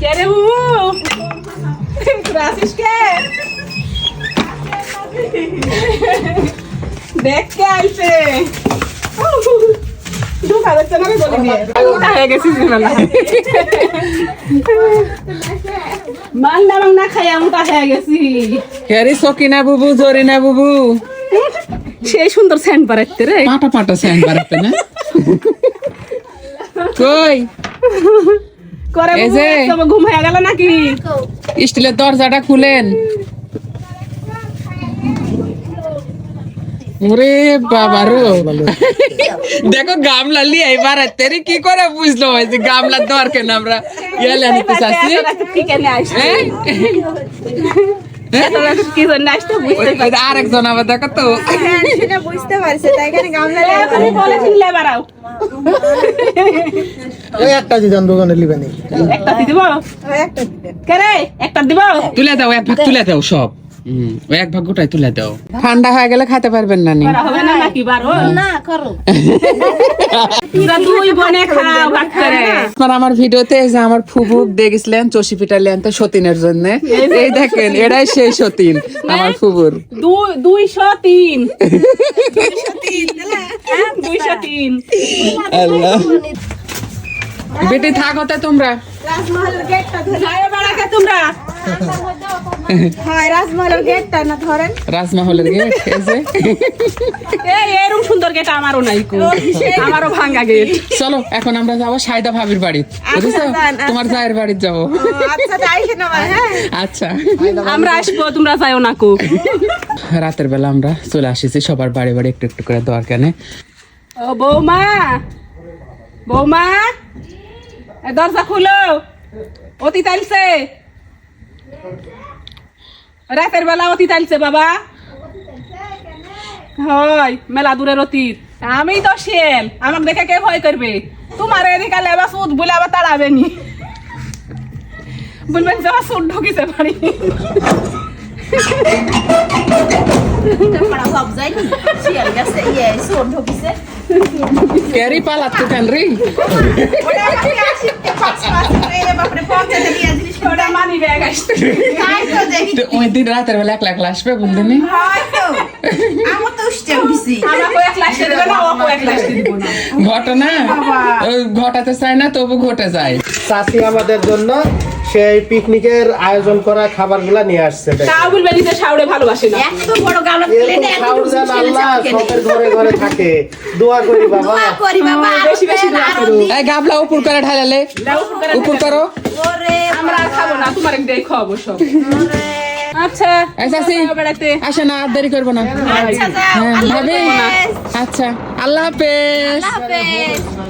কে রে বুবু আসিস কে দেখ কে আইছে ঢুকা যাচ্ছে না বলে দিয়ে উঠা হয়ে গেছিস বেলা মাংনা মাংনা খাইয়া উঠা হয়ে গেছি হ্যারি সকিনা বুবু জরিনা বুবু সেই সুন্দর সেন্ট পারাইতে রে পাটা পাটা স্যান বাড়াতে না কই করে এই বুবু যে। একদম ঘুম হয়ে গেল নাকি? স্টিলের দরজাটা খুলেন। ওরে বাবা রো। দেখো গামলা লিয়ে এবার তেরি কি করে বুঝলো হয়েছে গামলা দরকার না আমরা। ইয়ালে আনতে চাচ্ছি। আরেকজন আবার দেখো তো। বুঝতে পারছে তাই এখানে গামলা ওই একটা দিদান দোকানে লিবেনি একটা দিব? একটা দিবেন একটা দিব? তুলে দাও এক ভাগ তুলে দাও সব। এক ভাগ গোটাই তুলে দাও। ঠান্ডা হয়ে গেলে খেতে পারবেন না নি। হবে না নাকি বারো? না করো। দুই বনে খাও ভাগ করে। আপনার আমার ভিডিওতে যে আমার ফুবু দেখেছিলেন চষি পিটা লেনতে সতীনের জন্য। এই দেখেন এটাই সেই সতীন আমার ফুবুর। দুই দুইশো তিন। হ্যাঁ, দুইশো তিন। আল্লাহ। বেটি থাকতে তোমরা। রাজমহলের গেটটা ধরে। বাড়াকে তোমরা। হয় রাজমহলের গেটটা না ধরেন? রাজমহলের গেট এই এই এরকম সুন্দর গেট আমারও নাই কো। আমারও ভাঙ্গা গেট। চলো এখন আমরা যাব সাইদা ভাবির বাড়ি। বুঝেছ? আচ্ছা। তোমার জায়ের বাড়ি যাব। আচ্ছা তাই না হ্যাঁ। আচ্ছা। আমরা আসব তোমরা যাও না কো। রাতের বেলা আমরা চলে আসিছি সবার বাড়ি বাড়ি একটু একটু করে দেওয়ার কেনে ও বৌমা। বৌমা। দরজা খুলো। অতি তাইলছে। রাতের বেলা অতি তাইলছে, বাবা। হয়, মেলা দূরের অতীত। আমি তো শেল আমাকে দেখে কে ভয় করবে? তোমার এদিকে লেবা সুদ বলে আবার তাড়াবে নি। বলবেন যাওয়া সুদ ঢুকিছে বাড়ি। সব যায়নি? শিয়াল গেছে ইয়ে সোর ঢুকিছে। মানি ব্যাগ আসছে তাই তো দেখি তো ওই দিন রাতের বেলা একলা একলা আসবে বুঝলি হয়তো আমার তো উঠতে উঠেছি আমরা কয়েক লাস্টে দেবে না ও কয়েক লাস্টে দিব না। ঘটনা ঘটাতে চায় না তবু ঘটে যায়। আমাদের জন্য সেই পিকনিকের আয়োজন করা খাবারগুলা নিয়ে আসছে বলবে ভালোবাসে না। এত বড় গামলা প্লেটে এত খাওয়ার আল্লাহ সবের ঘরে ঘরে থাকে। দোয়া করি বাবা। দোয়া করি বাবা বেশি বেশি দোয়া আরও এই গাবলা উপর করে ঢালালে। উপর করো ওরে আমরা খাব না তোমার দিয়ে খাব সব। ওরে। আচ্ছা। আসে না আর দেরি করব না। আচ্ছা হ্যাঁ। আচ্ছা আল্লাহ হাফেজ। আল্লাহ হাফেজ।